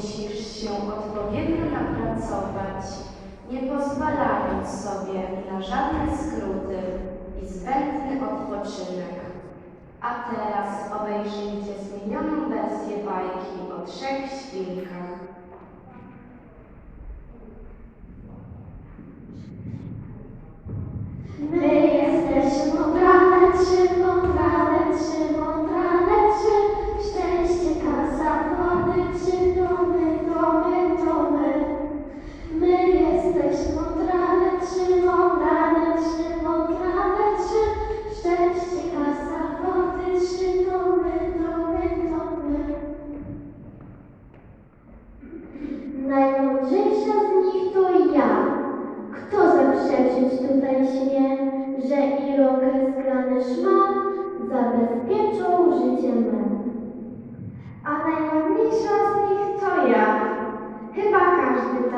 Musisz się odpowiednio napracować, nie pozwalając sobie na żadne skróty i zbędny odpoczynek. A teraz obejrzyjcie zmienioną wersję bajki o trzech świnkach.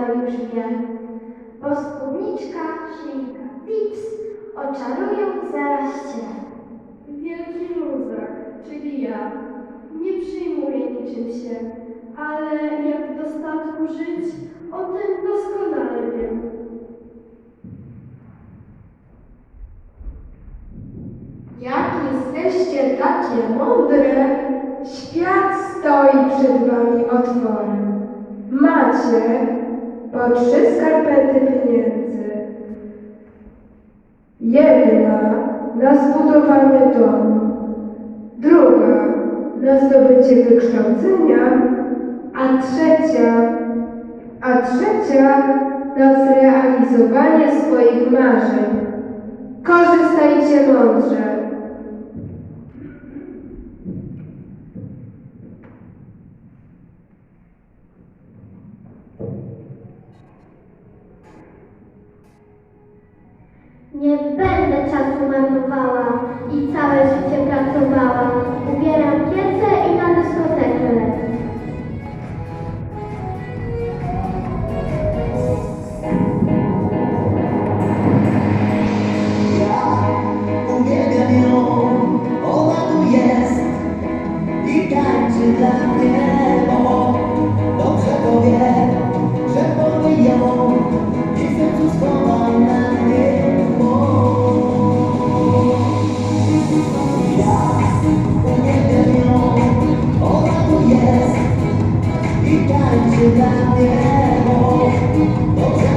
To już. Bo spódniczka, szlika, tips oczarują zaraz cię. Wielki luzak, czyli ja, nie przyjmuję niczym się, ale jak w dostatku żyć, o tym doskonale wiem. Jak jesteście takie mądre, świat stoi przed wami otworem. Macie po trzy skarpety pieniędzy. Jedna na zbudowanie domu, druga na zdobycie wykształcenia, a trzecia, a trzecia na zrealizowanie swoich marzeń. Korzystajcie mądrze.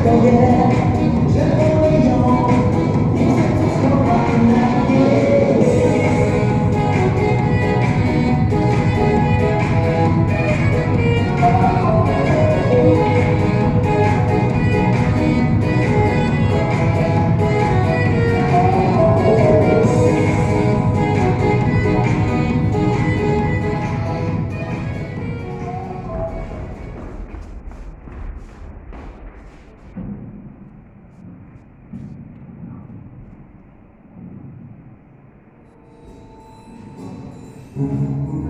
yeah. Mm-hmm.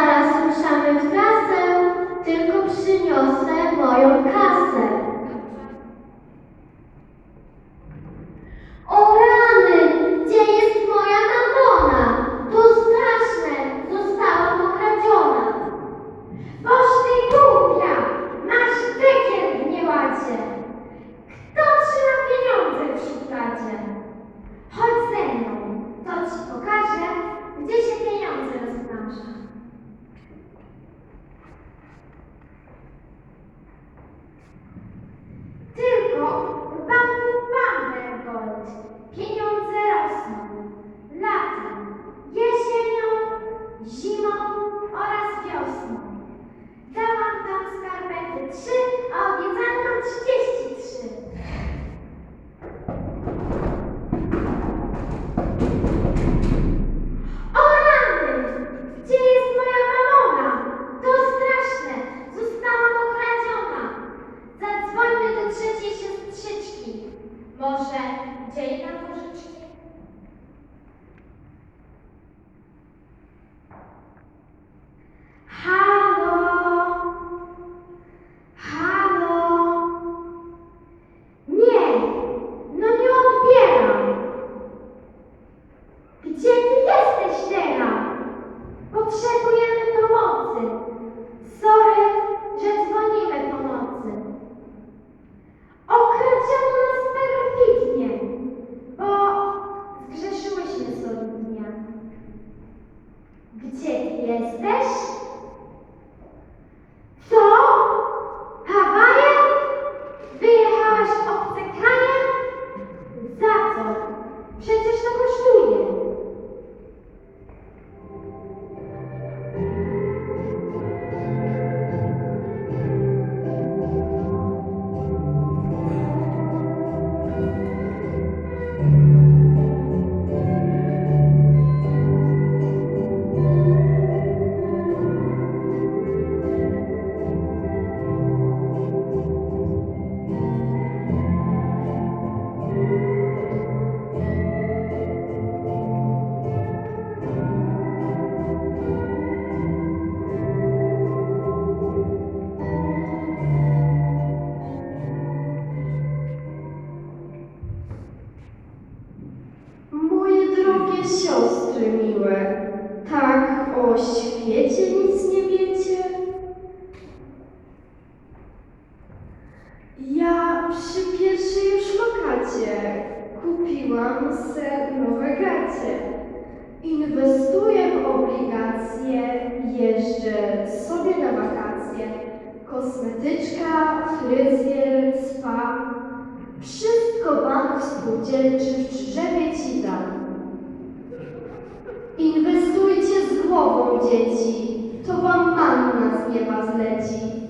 Zaraz ruszamy w trasę, tylko przyniosę moją kasę. Ja przy pierwszej już lokacie kupiłam se nowe gacie. Inwestuję w obligacje, jeżdżę sobie na wakacje. Kosmetyczka, fryzjer, spa. Wszystko bank spółdzielczy w drzewie ci dam. Inwestujcie z głową, dzieci, to wam manna z nieba zleci.